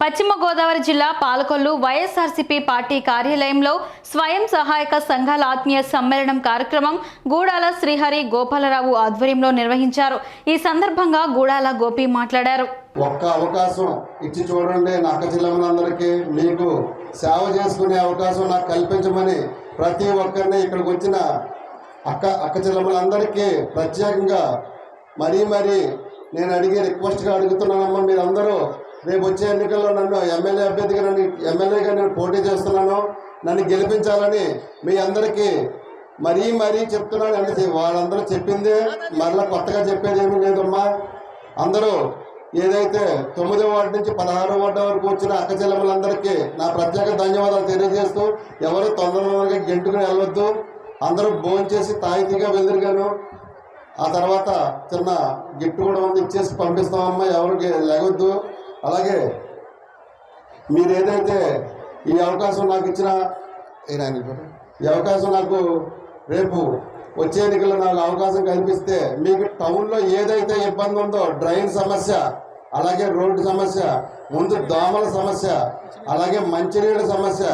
పశ్చిమ గోదావరి జిల్లా పాలకొల్లు వైఎస్ఆర్సీపీ పార్టీ కార్యాలయంలో స్వయం సహాయక సంఘాల ఆత్మీయ సమ్మేళనం కార్యక్రమం గూడాల శ్రీహరి గోపాలరావు ఆధ్వర్యంలో నిర్వహించారు. ఈ సందర్భంగా గూడాల గోపి మాట్లాడారు. ఒక్క అవకాశం ఇచ్చి చూడండి నా అక్క చెల్లెమ్మలందరికీ మీకు సేవ చేసుకునే అవకాశం నాకు కల్పించమని ప్రతి ఒక్కరిని ఇక్కడికి వచ్చిన అక్క అక్క చెల్లెమ్మలందరికీ ప్రత్యేకంగా మరీ మరీ నేను అడిగే రిక్వెస్ట్గా అడుగుతున్నానమ్మా మీరందరూ రేపు వచ్చే ఎన్నికల్లో నన్ను ఎమ్మెల్యే అభ్యర్థిగా నన్ను ఎమ్మెల్యేగా నేను పోటీ చేస్తున్నాను నన్ను గెలిపించాలని మీ అందరికీ మరీ మరీ చెప్తున్నాను. అంటే వాళ్ళందరూ చెప్పిందే మరలా కొత్తగా చెప్పేది ఏమీ లేదమ్మా. అందరూ ఏదైతే తొమ్మిదో వార్డు నుంచి పదహారో వార్డు వరకు వచ్చిన అక్క చెల్లెములందరికీ నా ప్రత్యేక ధన్యవాదాలు తెలియజేస్తూ ఎవరు తొందరగా గెంటుకుని వెళ్ళొద్దు. అందరూ భోంచేసి తాయితీగా వెదురుగాను ఆ తర్వాత చిన్న గిఫ్ట్ కూడా ఉంది ఇచ్చేసి పంపిస్తామమ్మా ఎవరికి లేవద్దు. అలాగే మీరు ఏదైతే ఈ అవకాశం నాకు ఇచ్చిన? ఈ అవకాశం నాకు రేపు వచ్చే ఎన్నికల్లో నాకు అవకాశం కల్పిస్తే మీకు టౌన్లో ఏదైతే ఇబ్బంది ఉందో డ్రైన్ సమస్య అలాగే రోడ్డు సమస్య ముందు దోమల సమస్య అలాగే మంచినీళ్ళ సమస్య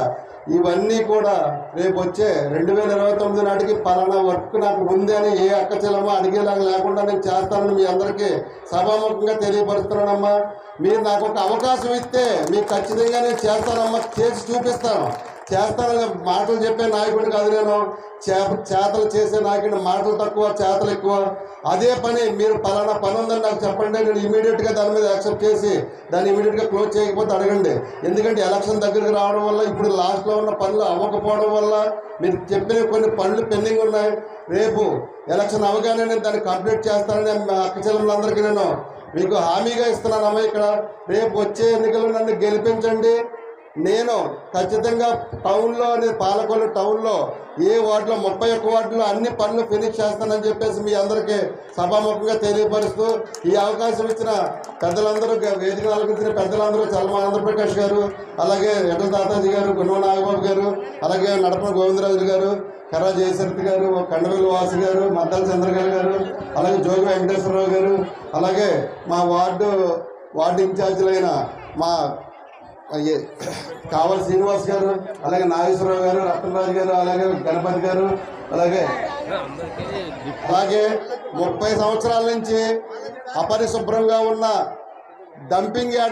ఇవన్నీ కూడా రేపు వచ్చే రెండు వేల ఇరవై తొమ్మిది నాటికి పలానా వర్క్ నాకు ఉంది అని ఏ అక్క చెల్లమో అడిగేలాగా లేకుండా నేను చేస్తానని మీ అందరికీ సభాముఖంగా తెలియపరుస్తున్నానమ్మా. మీరు నాకు ఒక అవకాశం ఇస్తే మీకు ఖచ్చితంగా నేను చేస్తానమ్మా. చేసి చూపిస్తాను. చేస్తానని మాటలు చెప్పే నాయకుడు కాదు నేను. చేతలు చేసే నాయకుడు మాటలు తక్కువ చేతలు ఎక్కువ. అదే పని మీరు పలానా పని ఉందని నాకు చెప్పండి. నేను ఇమీడియట్గా దాని మీద యాక్సెప్ట్ చేసి దాన్ని ఇమీడియట్గా క్లోజ్ చేయకపోతే అడగండి. ఎందుకంటే ఎలక్షన్ దగ్గరికి రావడం వల్ల ఇప్పుడు లాస్ట్లో ఉన్న పనులు అవ్వకపోవడం వల్ల మీరు చెప్పిన కొన్ని పనులు పెండింగ్ ఉన్నాయి. రేపు ఎలక్షన్ అవగానే నేను దాన్ని కంప్లీట్ చేస్తానని మా అక్క చెల్లెలందరికీ నేను మీకు హామీగా ఇస్తున్నానమ్మా ఇక్కడ రేపు వచ్చే ఎన్నికల్లో నన్ను గెలిపించండి. నేను ఖచ్చితంగా టౌన్లో అనేది పాలకొల్లు టౌన్లో ఏ వార్డులో ముప్పై ఒక్క వార్డులో అన్ని పనులు ఫినిష్ చేస్తానని చెప్పేసి మీ అందరికీ సభాముఖంగా తెలియపరుస్తూ ఈ అవకాశం ఇచ్చిన పెద్దలందరూ వేదిక అలంకరించిన పెద్దలందరూ చల్మ ఆంధ్రప్రకాష్ గారు అలాగే ఎటల తాతాజీ గారు గుణవ నాగబాబు గారు అలాగే నడపన గోవిందరాజు గారు కర్రా జయశరత్ గారు కండవేలు వాసు గారు మద్దాల చంద్రగారు గారు అలాగే జోగి వెంకటేశ్వరరావు గారు అలాగే మా వార్డు వార్డు ఇన్ఛార్జీలైన మా కావలి శ్రీనివాస్ గారు అలాగే నాగేశ్వరరావు గారు రత్నరాజు గారు అలాగే గణపతి గారు అలాగే అలాగే ముప్పై సంవత్సరాల నుంచి అపరిశుభ్రంగా ఉన్న డంపింగ్ యార్డ్